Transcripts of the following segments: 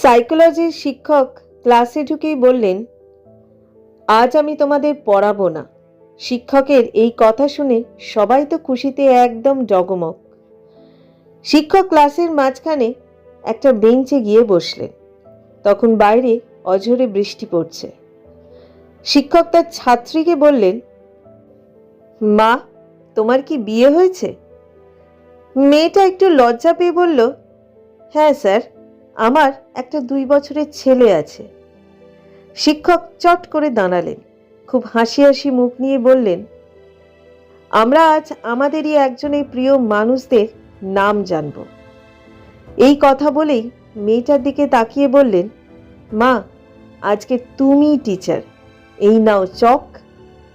সাইকোলজির শিক্ষক ক্লাসে ঢুকেই বললেন, আজ আমি তোমাদের পড়াবো না। শিক্ষকের এই কথা শুনে সবাই তো খুশিতে একদম জগমগ। শিক্ষক ক্লাসের মাঝখানে একটা বেঞ্চে গিয়ে বসলেন। তখন বাইরে অঝরে বৃষ্টি পড়ছে। শিক্ষক তার ছাত্রীকে বললেন, মা, তোমার কি বিয়ে হয়েছে? মেয়েটা একটু লজ্জা পেয়ে বলল হ্যাঁ স্যার আমার একটা দুই বছরের ছেলে আছে। শিক্ষক চট করে দাঁড়ালেন, খুব হাসি হাসি মুখ নিয়ে বললেন, আমরা আজ আমাদেরই একজনের প্রিয় মানুষদের নাম জানব। এই কথা বলেই মেয়েটার দিকে তাকিয়ে বললেন, মা, আজকে তুমি টিচার, এই নাও চক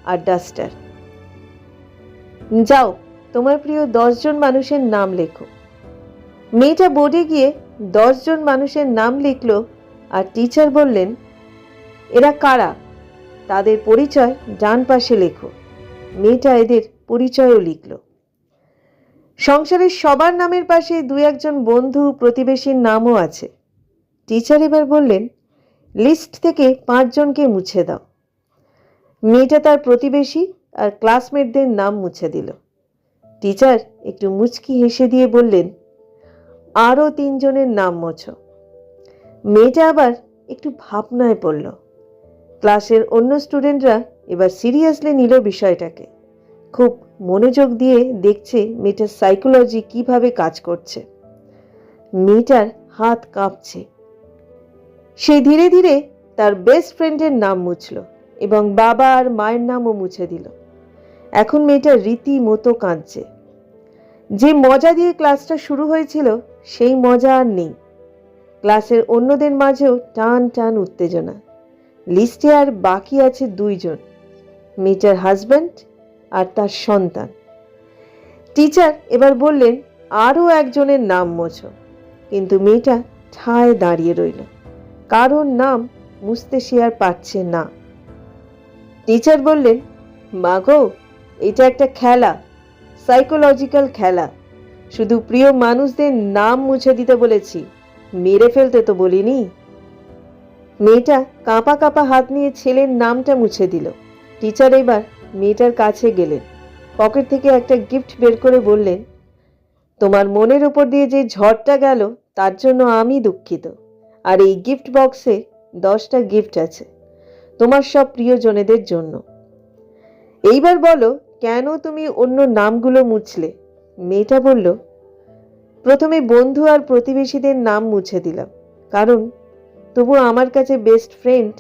আর ডাস্টার। যাও, তোমার প্রিয় দশজন মানুষের নাম লেখো। মেয়েটা বোর্ডে গিয়ে দশজন মানুষের নাম লিখল আর টিচার বললেন, এরা কারা? তাদের পরিচয় ডান পাশে লেখো। মেয়েটা এদের পরিচয়ও লিখল। সংসারের সবার নামের পাশে দু একজন বন্ধু প্রতিবেশীর নামও আছে। টিচার এবার বললেন লিস্ট থেকে পাঁচজনকে মুছে দাও। মেয়েটা তার প্রতিবেশী আর ক্লাসমেটদের নাম মুছে দিল। টিচার একটু মুচকি হেসে দিয়ে বললেন আরও তিনজনের নাম মোছো। মেয়েটা আবার একটু ভাবনায় পড়ল। ক্লাসের অন্য স্টুডেন্টরা এবার সিরিয়াসলি নিল বিষয়টাকে। খুব মনোযোগ দিয়ে দেখছে মেয়েটার সাইকোলজি কীভাবে কাজ করছে। মেয়েটার হাত কাঁপছে। সে ধীরে ধীরে তার বেস্ট ফ্রেন্ডের নাম মুছল এবং বাবা আর মায়ের নামও মুছে দিল। এখন মেয়েটা রীতিমতো কাঁদছে। যে মজা দিয়ে ক্লাসটা শুরু হয়েছিল সেই মজা আর নেই। ক্লাসের অন্যদের মাঝেও টান টান উত্তেজনা। লিস্টে আর বাকি আছে দুইজন, মেয়েটার হাজব্যান্ড আর তার সন্তান। টিচার এবার বললেন আরও একজনের নাম মোছো। কিন্তু মেয়েটা ঠায় দাঁড়িয়ে রইল। কারোর নাম মুছতে সে আর পারছে না। টিচার বললেন, মাগো, এটা একটা খেলা সাইকোলজিক্যাল খেলা। শুধু প্রিয় মানুষদের নাম মুছে দিতে বলেছি। মেরে ফেলতে তো বলিনি। মেয়েটা কাঁপা কাঁপা হাত নিয়ে ছেলের নামটা মুছে দিল। টিচার এবার মেয়েটার কাছে গেলেন। পকেট থেকে একটা গিফট বের করে বললেন, তোমার মনের উপর দিয়ে যে ঝড়টা গেল, তার জন্য আমি দুঃখিত। আর এই গিফট বক্সে দশটা গিফট আছে, তোমার সব প্রিয়জনেদের জন্য। এইবার বলো, কেন তুমি অন্য নামগুলো মুছলে? মেয়েটা বলল, প্রথমে বন্ধু আর প্রতিবেশীদের নাম মুছে দিলাম। কারণ তবু আমার কাছে বেস্ট ফ্রেন্ড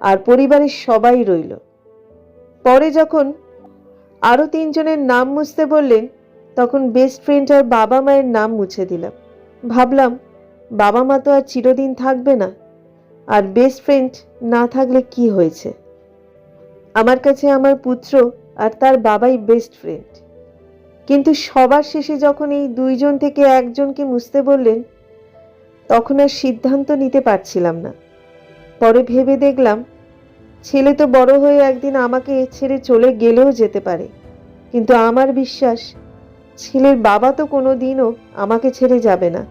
আর পরিবারের সবাই রইল। পরে যখন আরও তিনজনের নাম মুছতে বললেন, তখন বেস্ট ফ্রেন্ড আর বাবা মায়ের নাম মুছে দিলাম। ভাবলাম, বাবা মা তো আর চিরদিন থাকবে না, আর বেস্ট ফ্রেন্ড না থাকলে কি হয়েছে? আমার কাছে আমার পুত্র আর তার বাবাই বেস্ট ফ্রেন্ড কিন্তু সবার শেষে যখন এই দুইজন থেকে একজনকে মুছতে বললেন, তখন আর সিদ্ধান্ত নিতে পারছিলাম না। পরে ভেবে দেখলাম, ছেলে তো বড় হয়ে একদিন আমাকে ছেড়ে চলে গেলেও যেতে পারে। কিন্তু আমার বিশ্বাস, ছেলের বাবা তো কোনো দিনও আমাকে ছেড়ে যাবে না।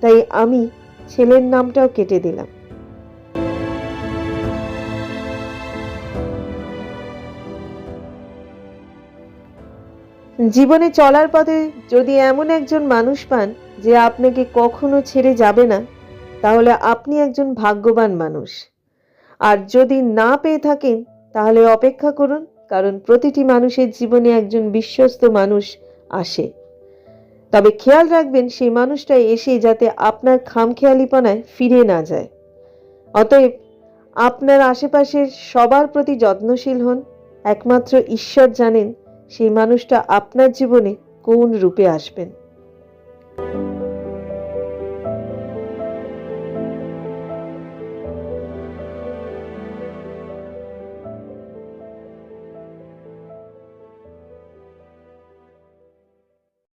তাই আমি ছেলের নামটাও কেটে দিলাম। জীবনে চলার পথে যদি এমন একজন মানুষ পান যে আপনাকে কখনো ছেড়ে যাবে না, তাহলে আপনি একজন ভাগ্যবান মানুষ। আর যদি না পেয়ে থাকেন, তাহলে অপেক্ষা করুন, কারণ প্রতিটি মানুষের জীবনে একজন বিশ্বস্ত মানুষ আসে। তবে খেয়াল রাখবেন, সেই মানুষটা এসে যাতে আপনার খামখেয়ালিপনায় ফিরে না যায়। অতএব আপনার আশেপাশের সবার প্রতি যত্নশীল হন, একমাত্র ঈশ্বর জানেন সেই মানুষটা আপনার জীবনে কোন রূপে আসবেন?